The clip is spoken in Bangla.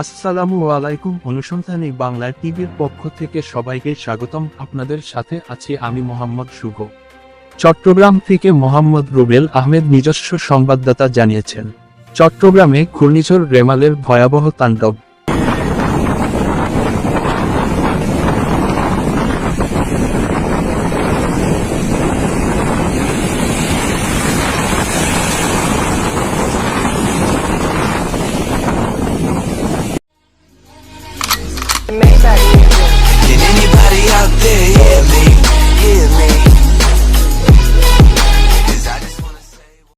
আসসালামু আলাইকুম অনুসন্ধানী বাংলা টিভির পক্ষ থেকে সবাইকে স্বাগতম। আপনাদের সাথে আছি আমি মোহাম্মদ শুভ। চট্টগ্রাম থেকে মোহাম্মদ রুবেল আহমেদ নিজস্ব সংবাদদাতা জানিয়েছেন। চট্টগ্রামে ঘূর্ণিঝড় রেমালের ভয়াবহ তাণ্ডব।